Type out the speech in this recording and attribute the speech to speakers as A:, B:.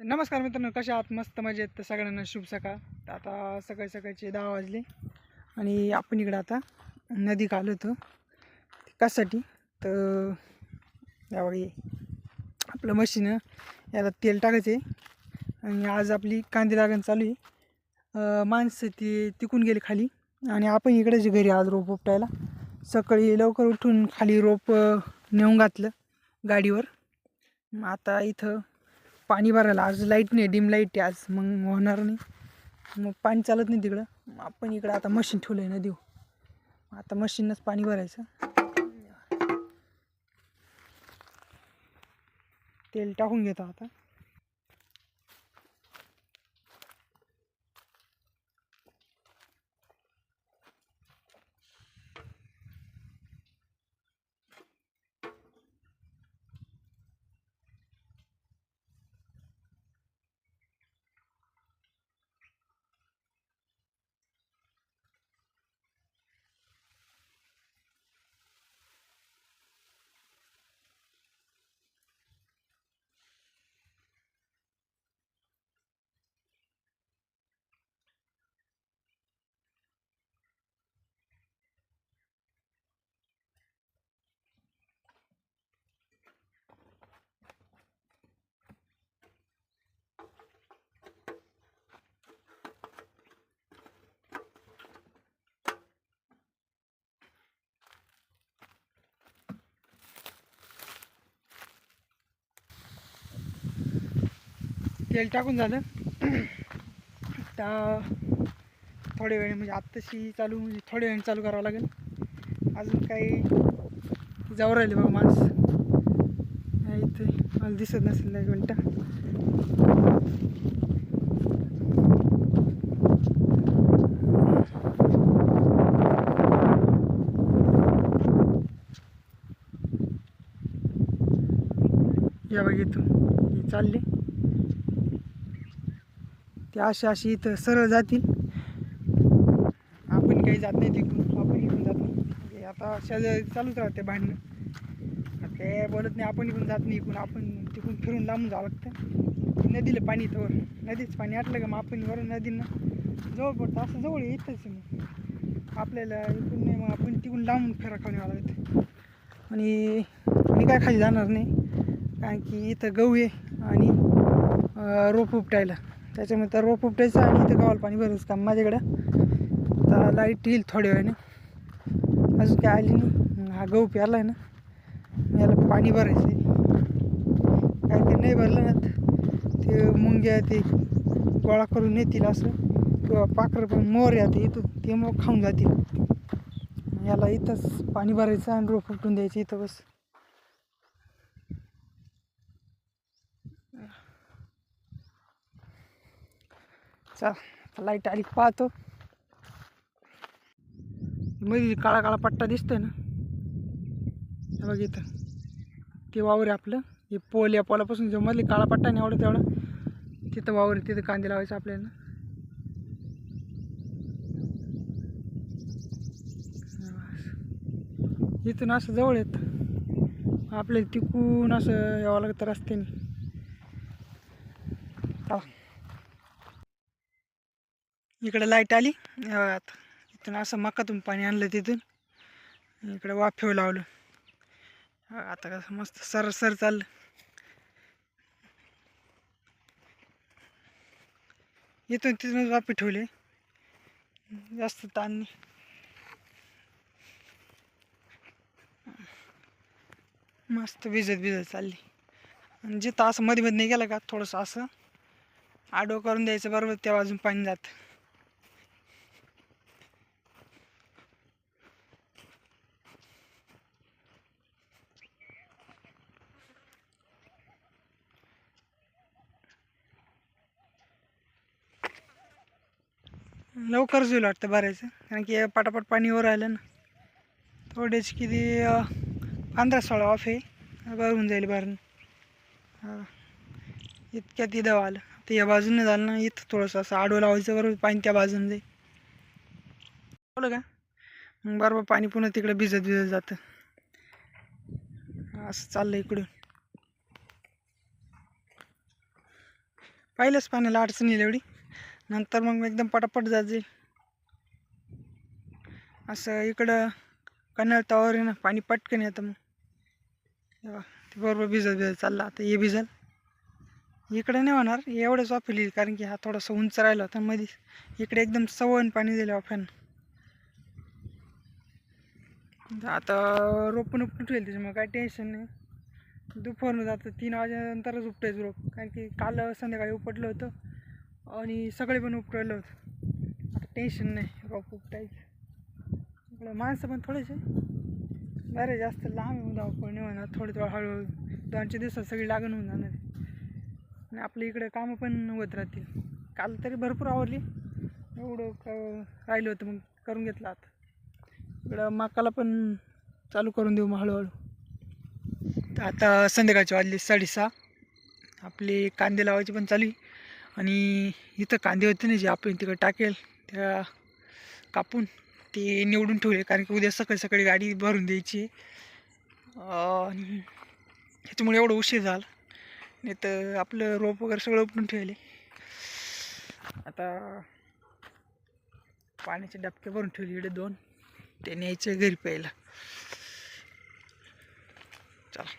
A: नमस्कार मित्रांनो कशा आहात? मस्त मजेत. तर सगळ्यांना शुभ सकाळ. तर आता सकाळी सकाळचे दहा वाजले आणि आपण इकडं आता नदी आलो होतो. कशासाठी? तर यावेळी आपलं मशीन याला तेल टाकायचं आहे. आणि आज आपली कांदे लागण चालू आहे. माणसं ती तिकून गेली खाली. आणि आपण इकडेच घरी आज रोप उपटायला सकाळी लवकर उठून खाली रोप नेऊन घातलं गाडीवर. मग आता इथं पाणी भरायला. आज लाइट नाही डिम लाइट आहे आज. मग होणार नाही. मग पाणी चालत नाही तिकडं. मग आपण इकडं आता मशीन ठेवलं आहे ना देऊ आता मशीनच पाणी भरायचं. तेल टाकून घेतो आता. तेल टाकून झालं. आता थोड्या वेळ म्हणजे आत्ताशी चालू म्हणजे थोड्या वेळाने चालू करावं लागेल. अजून काही जाऊ राहिले बघा माणूस. नाही इथे मला दिसत नसेल एक मिनटं. या बघ इथून. हे चालली. ते अशी अशी इथं सरळ जातील. आपण काही जात नाही तिकडून आपण इकडून जातो नाही. म्हणजे आता शेजारी चालूच राहते भांडणं. ते काय बोलत नाही आपण इकडून जात नाही इकडून आपण तिकडून फिरून लांबून जावं लागतं. नदीला पाणी तर नदीचं पाणी आटलं का मग आपण वरून नदीनं. जवळ पडतं असं जवळ आहे, इथंच मग. आपल्याला इकडून नाही मग आपण तिकडून लांबून फेरा खाऊन यावं लागतं. आणि मी काय खाली जाणार नाही. कारण की इथं गहू आहे आणि रोप उपटायला. त्याच्यामुळे तर रोप उपटायचं आणि इथं गावाला पाणी भरायचं काम माझ्याकडं. आता लाइट येईल थोड्या वेळाने. अजून काय आली नाही. हा गहू प्यायला आहे ना याला पाणी भरायचं आहे काय ते नाही भरलं ना तर ते मुंग्या ते गोळा करून येतील असं. किंवा पाखरं पण मोर येते इथून. ते मग खाऊन जातील. याला इथंच पाणी भरायचं आणि रोप उपटून द्यायचं इथं बस. चल लाइट आली पाहतो. मध्ये काळा काळा पट्टा दिसतोय ना. बघ इथं. ते वावर आहे आपलं. हे पोल या पोलापासून जो मधली काळा पट्टा नाही एवढं तेवढं तिथं वावर तिथं कांदे लावायचं आपल्याला. इथून असं जवळ येत. आपल्याला तिकून असं यावं लागतं रस्त्याने. चला. इकडे लाइट आली. आता. इथून असं मकातून पाणी आणलं तिथून. इकडे वाफेव लावलं. आता कसं मस्त सर सर चाललं. इथून तिथूनच वाफे ठेवले. जास्त ताण नाही. मस्त भिजत भिजत चालली. आणि जिथं असं मध्ये मध्ये नाही गेलं का थोडंसं असं आडो करून द्यायचं बरोबर त्या बाजून पाणी जातं. लवकरच होईल वाटतं भरायचं. कारण की पटापट पाणी वर राहिलं ना थोडेच किती पंधरा सोळा ऑफ आहे. भरून जाईल भरून. इतक्या तिथं आलं. ते या बाजूने झालं ना इथं थोडंसं असं आडवं लावायचं बरोबर पाणी त्या बाजूने जाईल. बोल का? मग बरोबर पाणी पुन्हा तिकडे भिजत भिजत जातं. असं चाललं इकडून. पाहिलंच पाण्याला अडचण येईल एवढी. नंतर मग एकदम पटापट जायचे असं इकडं कन्नड तवावर आहे ना पाणी पटकन येतं मग. ते बरोबर भिजत भिजत चाललं. आता हे भिजल. इकडं नाही होणार एवढंच वाफेल येईल कारण की हा थोडासा उंच राहिला होता मध्ये इकडे एकदम सवण पाणी दिलं वाफ्यानं आता रोपण उपटून ठेवेल त्याच्यामुळे काय टेन्शन नाही. दुपारून जातं तीन वाजेनंतरच उपटायचं रोप. कारण की काल संध्याकाळी उपटलं होतं. आणि सगळे पण उपटलं होतं. आता टेन्शन नाही रोप उपटायचं. सगळं माणसं पण थोडेसे. बरे जास्त लांब होऊन धावपळ नाही होणार थोडे थोडं हळूहळू दोन चार दिवसात सगळी लागण होऊन जाणार आणि आपल्या इकडे कामं पण होत राहतील. काल तरी भरपूर आवडली एवढं राहिलं होतं मग करून घेतलं आता. इकडं माकाला पण चालू करून देऊ मग हळूहळू. तर आता संध्याकाळची वाजली साडेसहा. आपली कांदे लावायचे पण चालू आहे. आणि इथं कांदे होते ना जे आपण तिकडे टाकेल त्या कापून ते निवडून ठेवले. कारण की उद्या सकाळी सकाळी गाडी भरून द्यायची. आणि ह्याच्यामुळे एवढं उशीर झाला. नाही तर आपलं रोप वगैरे सगळं उपटून ठेवले. आता पाण्याचे डबके भरून ठेवले इकडे दोन. ते न्यायचे घरी प्यायला. चला.